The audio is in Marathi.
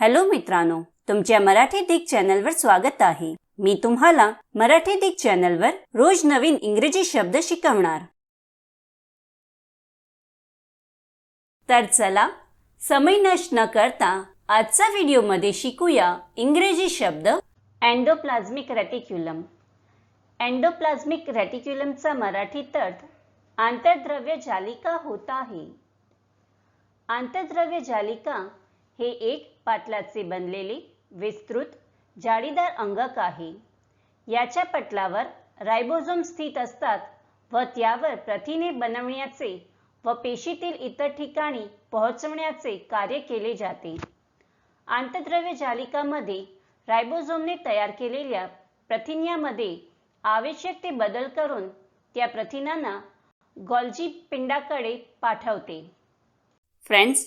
हॅलो मित्रांनो तुमच्या मराठी दिग चॅनलवर स्वागत आहे. मी तुम्हाला मराठी दिग चॅनलवर रोज नवीन इंग्रजी शब्द शिकवणार. तर चला समय नष्ट न करता आजचा व्हिडिओमध्ये शिकूया इंग्रजी शब्द अँडोप्लाझ्मिक रेटिक्युलम अँडोप्लाझ्मिक रॅटिक्युलमचा मराठी अर्थ आंतरद्रव्य जालिका होत आहे. आंतरद्रव्य जालिका हे एक पाटलाचे बनलेले विस्तृत जाळीदार अंगक आहे याच्या पटलावर रायबोझोम स्थित असतात व त्यावर प्रथिने बनवण्याचे व पेशीतील इतर ठिकाणी पोहोचवण्याचे कार्य केले जाते. आंतद्रव्य जालिकामध्ये रायबोझोमने तयार केलेल्या प्रथिन्यामध्ये आवश्यक ते बदल करून त्या प्रथिनांना गॉल्जी पिंडाकडे पाठवते. फ्रेंड्स